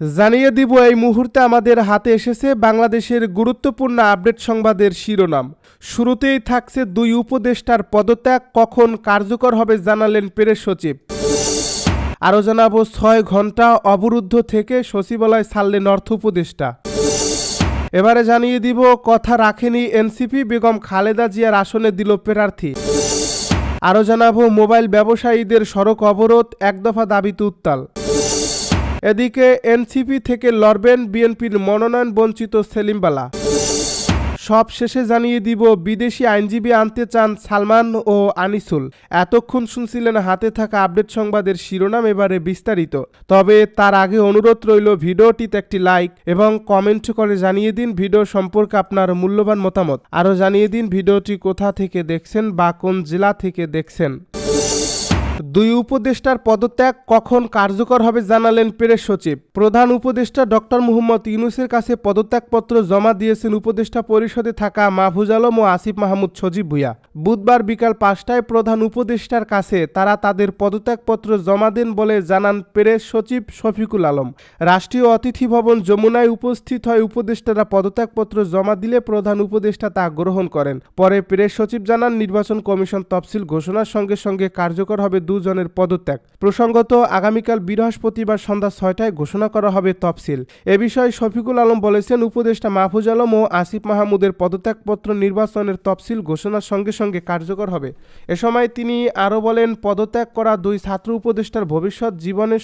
জানিয়ে দিব এই মুহূর্তে আমাদের হাতে এসেছে বাংলাদেশের গুরুত্বপূর্ণ আপডেট সংবাদের শিরোনাম। শুরুতেই থাকছে দুই উপদেষ্টার পদত্যাগ, কখন কার্যকর হবে জানালেন প্রেস সচিব। আরও জানাব, ছয় ঘণ্টা অবরুদ্ধ থেকে সচিবালয় ছাড়লেন অর্থ উপদেষ্টা। এবারে জানিয়ে দিব, কথা রাখেনি এনসিপি, বেগম খালেদা জিয়ার আসনে দিল প্রার্থী। আরও জানাব, মোবাইল ব্যবসায়ীদের সড়ক অবরোধ, এক দফা দাবিতে উত্তাল। এদিকে এনসিপি থেকে লড়বেন বিএনপির মনোনয়ন বঞ্চিত সেলিমবালা। সব শেষে জানিয়ে দিব, বিদেশি আইনজীবী আনতে চান সালমান ও আনিসুল। এতক্ষণ শুনছিলেন হাতে থাকা আপডেট সংবাদের শিরোনাম এবারে বিস্তারিত। তবে তার আগে অনুরোধ রইল, ভিডিওটিতে একটি লাইক এবং কমেন্ট করে জানিয়ে দিন ভিডিও সম্পর্কে আপনার মূল্যবান মতামত। আরও জানিয়ে দিন ভিডিওটি কোথা থেকে দেখছেন বা কোন জেলা থেকে দেখছেন। দুই উপদেষ্টার পদত্যাগ কখন কার্যকর হবে জানালেন প্রেস সচিব। প্রধান উপদেষ্টা ডক্টর মুহম্মদ ইউনুসের কাছে পদত্যাগপত্র জমা দিয়েছেন উপদেষ্টা পরিষদে থাকা মাহফুজ আলম ও আসিফ মাহমুদ সজীব ভুইয়া। বুধবার বিকাল পাঁচটায় প্রধান উপদেষ্টার কাছে তারা তাদের পদত্যাগপত্র জমা দেন বলে জানান প্রেস সচিব শফিকুল আলম। রাষ্ট্রীয় অতিথি ভবন যমুনায় উপস্থিত হয় উপদেষ্টারা পদত্যাগপত্র জমা দিলে প্রধান উপদেষ্টা তা গ্রহণ করেন। পরে প্রেস সচিব জানান, নির্বাচন কমিশন তফসিল ঘোষণার সঙ্গে সঙ্গে কার্যকর হবে দুজনের পদত্যাগ। প্রসঙ্গত, আগামীকাল বৃহস্পতিবার সন্ধ্যা ছয়টায় ঘোষণা করা হবে তফসিল। এ বিষয়ে শফিকুল আলম বলেছেন, উপদেষ্টা মাহফুজ আলম ও আসিফ মাহমুদের পদত্যাগপত্র নির্বাচনের তফসিল ঘোষণার সঙ্গে সঙ্গে কার্যকর হবে। এ সময় তিনি আরও বলেন, পদত্যাগ করা দুই ছাত্র উপদেষ্টার ভবিষ্যৎ জীবনের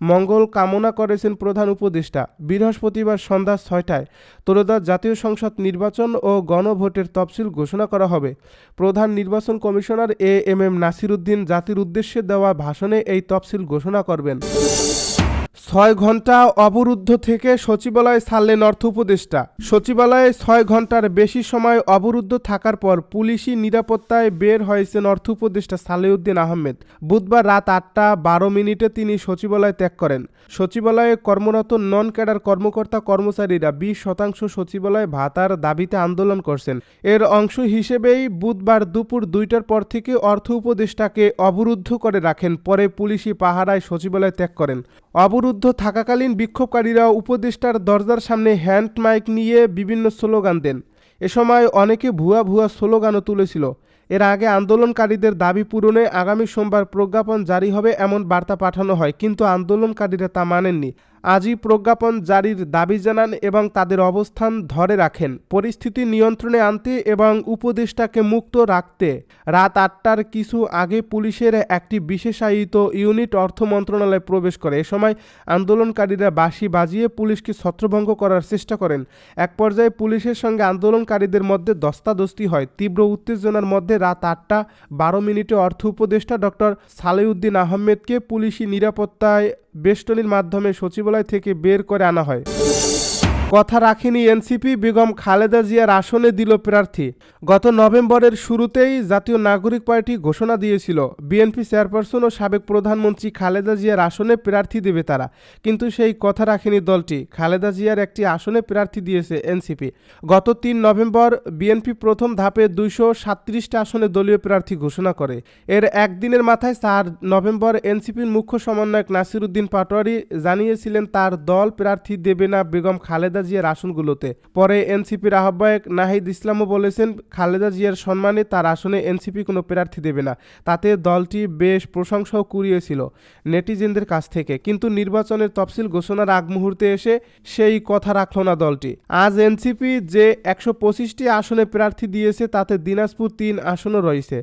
মঙ্গল কামনা করেছেন প্রধান উপদেষ্টা। বৃহস্পতিবার সন্ধ্যা ছয়টায় তোরদার জাতীয় সংসদ নির্বাচন ও গণভোটের তফসিল ঘোষণা করা হবে। প্রধান নির্বাচন commissioner A M M Nasiruddin জাতির উদ্দেশ্যে দেওয়া ভাষণে এই তফসিল ঘোষণা করবেন। ছয় ঘণ্টা অবরুদ্ধ থেকে সচিবালয় ছাড়লেন অর্থ উপদেষ্টা। সচিবালয়ে ছয় ঘণ্টার বেশি সময় অবরুদ্ধ থাকার পর পুলিশি নিরাপত্তায় বের হয়েছেন অর্থ উপদেষ্টা সালেউদ্দিন আহমেদ। বুধবার রাত আটটা বারো মিনিটে তিনি সচিবালয় ত্যাগ করেন। সচিবালয়ে কর্মরত নন ক্যাডার কর্মকর্তা কর্মচারীরা বিশ শতাংশ সচিবালয় ভাতার দাবিতে আন্দোলন করছেন। এর অংশ হিসেবেই বুধবার দুপুর দুইটার পর থেকে অর্থ উপদেষ্টাকে অবরুদ্ধ করে রাখেন, পরে পুলিশি পাহারায় সচিবালয় ত্যাগ করেন। অবরুদ্ধ থাকাকালীন বিক্ষোভকারীরা উপদেষ্টার দরজার সামনে হ্যান্ড মাইক নিয়ে বিভিন্ন স্লোগান দেন। এ সময় অনেকে ভুয়া ভুয়া স্লোগানও তুলেছিল। এর আগে আন্দোলনকারীদের দাবি পূরণে আগামী সোমবার প্রজ্ঞাপন জারি হবে এমন বার্তা পাঠানো হয়, কিন্তু আন্দোলনকারীরা তা মানেননি। আজই প্রজ্ঞাপন জারির দাবি জানান এবং তাদের অবস্থান ধরে রাখেন। পরিস্থিতি নিয়ন্ত্রণে আনতে এবং উপদেষ্টাকে মুক্ত রাখতে। রাত আটটার কিছু আগে পুলিশের একটি বিশেষায়িত ইউনিট অর্থ মন্ত্রণালয়ে প্রবেশ করে। এ সময় আন্দোলনকারীরা বাঁশি বাজিয়ে পুলিশকে ছত্রভঙ্গ করার চেষ্টা করেন। এক পর্যায়ে পুলিশের সঙ্গে আন্দোলনকারীদের মধ্যে দস্তাদস্তি হয়। তীব্র উত্তেজনার মধ্যে রাত আটটা বারো মিনিটে অর্থ উপদেষ্টা ডক্টর সালেউদ্দিন আহমেদকে পুলিশি নিরাপত্তায় বেষ্টনীর মাধ্যমে সচিবালয় থেকে বের করে আনা হয়। কথা রাখেনি এনসিপি, বেগম খালেদা জিয়ার আসনে দিল প্রার্থী। গত নভেম্বরের শুরুতেই জাতীয় নাগরিক পার্টি ঘোষণা দিয়েছিল, বিএনপি চেয়ারপারসন ও সাবেক প্রধানমন্ত্রী খালেদা জিয়ার আসনে প্রার্থী দেবে তারা। কিন্তু সেই কথা রাখেনি দলটি, খালেদা জিয়ার একটি আসনে প্রার্থী দিয়েছে এনসিপি। গত তিন নভেম্বর বিএনপি প্রথম ধাপে দুইশো সাতত্রিশটা আসনে দলীয় প্রার্থী ঘোষণা করে। এর একদিনের মাথায় চার নভেম্বর এনসিপির মুখ্য সমন্বয়ক নাসিরুদ্দিন পাটোয়ারি জানিয়েছিলেন, তার দল প্রার্থী দেবে না বেগম খালেদা জিয়ার আসনগুলোতে। পরে এনসিপির আহ্বায়ক নাহিদ ইসলামও বলেছেন, খালেদা জিয়ার সম্মানে তার আসনে এনসিপি কোনো প্রার্থী দেবে না। তাতে দলটি বেশ প্রশংসাও কুড়িয়েছিল নেটিজেনদের কাছ থেকে। কিন্তু নির্বাচনের তফসিল ঘোষণার আগ মুহূর্তে এসে সেই কথা রাখল না দলটি। আজ এনসিপি যে একশো পঁচিশটি আসনে প্রার্থী দিয়েছে, তাতে দিনাজপুর তিন আসনও রয়েছে।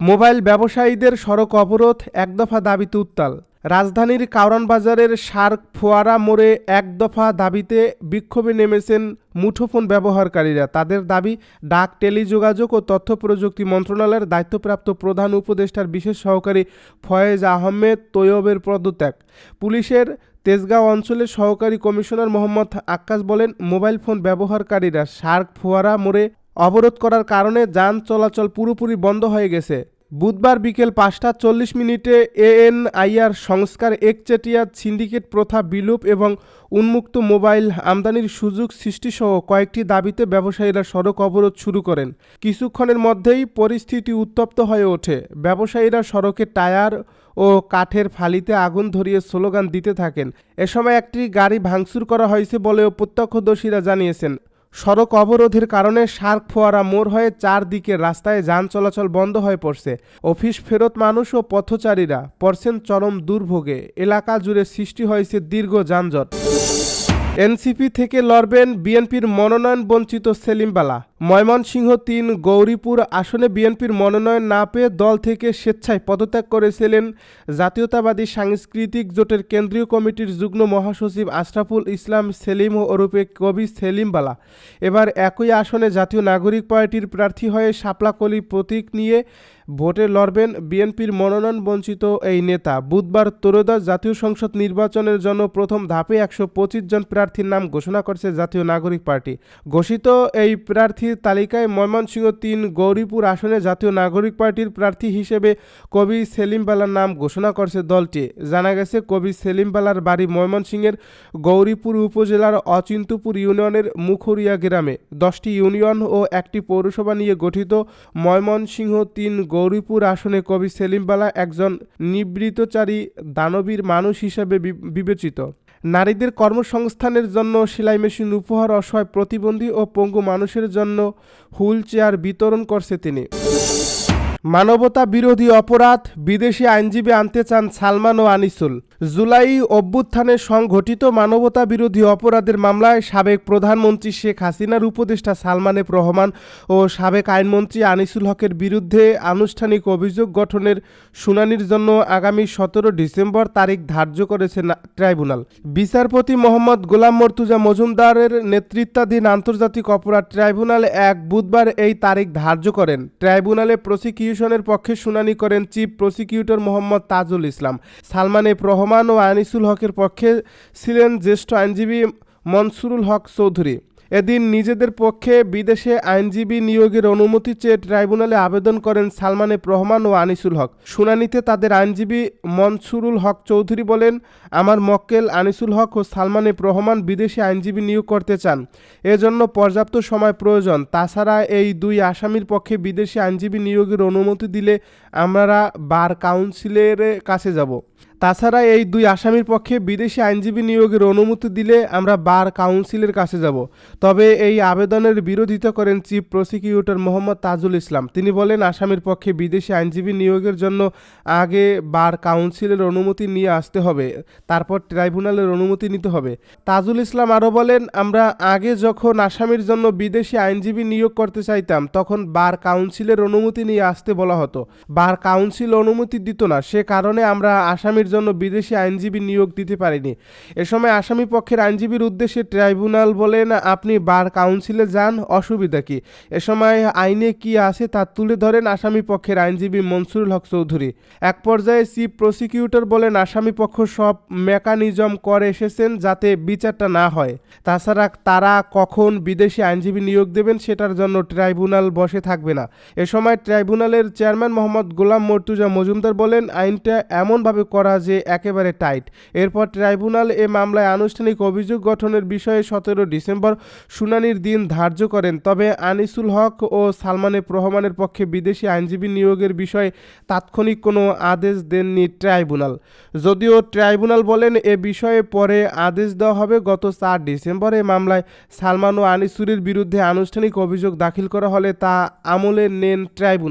মোবাইল ব্যবসায়ীদের সড়ক অবরোধ, এক দফা দাবিতে উত্তাল। রাজধানীর কারণ বাজারের সার্ক ফোয়ারা মোড়ে এক দফা দাবিতে বিক্ষোভে নেমেছেন মুঠোফোন ব্যবহারকারীরা। তাদের দাবি, ডাক, টেলিযোগাযোগ ও তথ্য প্রযুক্তি মন্ত্রণালয়ের দায়িত্বপ্রাপ্ত প্রধান উপদেষ্টার বিশেষ সহকারী ফয়েজ আহমেদ তৈয়বের পদত্যাগ। পুলিশের তেজগাঁও অঞ্চলের সহকারী কমিশনার মোহাম্মদ আক্কাস বলেন, মোবাইল ফোন ব্যবহারকারীরা সার্ক ফোয়ারা মোড়ে অবরোধ করার কারণে যান চলাচল পুরোপুরি বন্ধ হয়ে গেছে। বুধবার বিকেল পাঁচটা চল্লিশ মিনিটে এএনআইআর সংস্কার একচেটিয়া সিন্ডিকেট প্রথা বিলুপ এবং উন্মুক্ত মোবাইল আমদানির সুযোগ সৃষ্টিসহ কয়েকটি দাবিতে ব্যবসায়ীরা সড়ক অবরোধ শুরু করেন। কিছুক্ষণের মধ্যেই পরিস্থিতি উত্তপ্ত হয়ে ওঠে। ব্যবসায়ীরা সড়কে টায়ার ও কাঠের ফালিতে আগুন ধরিয়ে স্লোগান দিতে থাকেন। এ সময় একটি গাড়ি ভাঙচুর করা হয়েছে বলেও প্রত্যক্ষদর্শীরা জানিয়েছেন। সড়ক অবরোধের কারণে সার্ক ফোয়ারা মোড় হয়ে চারদিকে রাস্তায় যান চলাচল বন্ধ হয়ে পড়ছে। অফিস ফেরত মানুষ ও পথচারীরা পড়ছেন চরম দুর্ভোগে। এলাকা জুড়ে সৃষ্টি হয়েছে দীর্ঘ যানজট। এনসিপি থেকে লড়বেন বিএনপির মনোনয়ন বঞ্চিত সেলিম বালা ময়মনসিংহ তিন, গৌরীপুর আসনে বিএনপির মনোনয়ন না পেয়ে দল থেকে স্বেচ্ছায় পদত্যাগ করেছিলেন জাতীয়তাবাদী সাংস্কৃতিক জোটের কেন্দ্রীয় কমিটির যুগ্ম মহাসচিব আশরাফুল ইসলাম, সেলিম ও ওরূপে কবি সেলিমবালা এবার একই আসনে জাতীয় নাগরিক পার্টির প্রার্থী হয়ে শাপলাকলি প্রতীক নিয়ে ভোটে লড়বেন বিএনপির মনোনয়ন বঞ্চিত এই নেতা। বুধবার ত্রয়োদশ জাতীয় সংসদ নির্বাচনের জন্য প্রথম ধাপে একশো পঁচিশ জন প্রার্থীর নাম ঘোষণা করেছে জাতীয় নাগরিক পার্টি। ঘোষিত এই প্রার্থীর তালিকায় ময়মনসিংহ তিন, গৌরীপুর আসনে জাতীয় নাগরিক পার্টির প্রার্থী হিসেবে কবি সেলিম বালার নাম ঘোষণা করেছে দলটি। জানা গেছে, কবি সেলিম বালার বাড়ি ময়মনসিংহের গৌরীপুর উপজেলার অচিন্তপুর ইউনিয়নের মুখরিয়া গ্রামে। দশটি ইউনিয়ন ও একটি পৌরসভা নিয়ে গঠিত ময়মনসিংহ তিন, গৌরীপুর আসনে কবি সেলিম বালা একজন নিবৃতচারী দানবীর মানুষ হিসেবে বিবেচিত। নারীদের কর্মসংস্থানের জন্য সেলাই মেশিন উপহার, অসহায় প্রতিবন্ধী ও পঙ্গু মানুষের জন্য হুইল চেয়ার বিতরণ করছে তিনি। মানবতা বিরোধী অপরাধ বিদেশি আইনজীবী আনতে চান সালমান ও আনিসুল। জুলাই অভ্যুত্থানে সংঘটিত মানবতা বিরোধী অপরাধের মামলায় সাবেক প্রধানমন্ত্রী শেখ হাসিনার উপদেষ্টা সালমানে রহমান ও সাবেক আইনমন্ত্রী আনিসুল হকের বিরুদ্ধে আনুষ্ঠানিক অভিযোগ গঠনের শুনানির জন্য আগামী সতেরো ডিসেম্বর তারিখ ধার্য করেছে ট্রাইব্যুনাল। বিচারপতি মোহাম্মদ গোলাম মর্তুজা মজুমদারের নেতৃত্বাধীন আন্তর্জাতিক অপরাধ ট্রাইব্যুনাল এক বুধবার এই তারিখ ধার্য করেন। ট্রাইব্যুনালে প্রসিকিউশনের পক্ষে শুনানি করেন chief prosecutor Mohammad Tajul Islam. Salman F Rahman ও আনিসুল হকের পক্ষে ছিলেন জ্যেষ্ঠ আইনজীবী মনসুরুল হক চৌধুরী। এদিন নিজেদের পক্ষে বিদেশে আইনজীবী নিয়োগের অনুমতি চেয়ে ট্রাইব্যুনালে আবেদন করেন সালমান এফ রহমান ও আনিসুল হক। শুনানিতে তাদের আইনজীবী মনসুরুল হক চৌধুরী বলেন, আমার মক্কেল আনিসুল হক ও সালমান এফ রহমান বিদেশি আইনজীবী নিয়োগ করতে চান। এজন্য পর্যাপ্ত সময় প্রয়োজন। তাছাড়া এই দুই আসামির পক্ষে বিদেশি আইনজীবী নিয়োগের অনুমতি দিলে আমরা বার কাউন্সিলের কাছে যাব। তাছাড়া এই দুই আসামির পক্ষে বিদেশি আইনজীবী নিয়োগের অনুমতি দিলে আমরা বার কাউন্সিলের কাছে যাব। তবে এই আবেদনের বিরোধিতা করেন চিফ প্রসিকিউটর মোহাম্মদ তাজুল ইসলাম। তিনি বলেন, আসামির পক্ষে বিদেশি আইনজীবী নিয়োগের জন্য আগে বার কাউন্সিলের অনুমতি নিয়ে আসতে হবে, তারপর ট্রাইব্যুনালের অনুমতি নিতে হবে। তাজুল ইসলাম আরও বলেন, আমরা আগে যখন আসামির জন্য বিদেশি আইনজীবী নিয়োগ করতে চাইতাম, তখন বার কাউন্সিলের অনুমতি নিয়ে আসতে বলা হতো। বার কাউন্সিল অনুমতি দিত না, সে কারণে আমরা আসামির জন্য বিদেশি আইনজীবী নিয়োগ দিতে পারেনি। এ সময় আসামি পক্ষের আইনজীবীর উদ্দেশ্যে ট্রাইব্যুনাল বলেন, আপনি বার কাউন্সিলে যান, অসুবিধা কি? এ সময় আইনে কি আছে তা তুলে ধরেন আসামি পক্ষের আইনজীবী মনসুরুল হক চৌধুরী। এক পর্যায়ে চিফ প্রসিকিউটর বলেন, আসামি পক্ষ সব মেকানিজম করে এসেছেন যাতে বিচারটা না হয়। তাছাড়া তারা কখন বিদেশি আইনজীবী নিয়োগ দেবেন সেটার জন্য ট্রাইব্যুনাল বসে থাকবে না। এ সময় ট্রাইব্যুনালের চেয়ারম্যান মোহাম্মদ গোলাম মর্তুজা মজুমদার বলেন, আইনটা এমনভাবে করা যে একেবারে টাইট। এরপর ট্রাইব্যুনাল এ মামলায় আনুষ্ঠানিক অভিযোগ গঠনের বিষয়ে সতেরো ডিসেম্বর শুনানির দিন ধার্য করেন। তবে আনিসুল হক ও সালমানে রহমানের পক্ষে বিদেশি আইনজীবী নিয়োগের বিষয়ে তাৎক্ষণিক কোনো আদেশ দেননি ট্রাইব্যুনাল। যদিও ট্রাইব্যুনাল বলেন, এ বিষয়ে পরে আদেশ দেওয়া হবে। গত চার ডিসেম্বর এই মামলায় সালমান ও আনিসুরের বিরুদ্ধে আনুষ্ঠানিক অভিযোগ দাখিল করা হলে তা আমলে নেন ট্রাইব্যুনাল।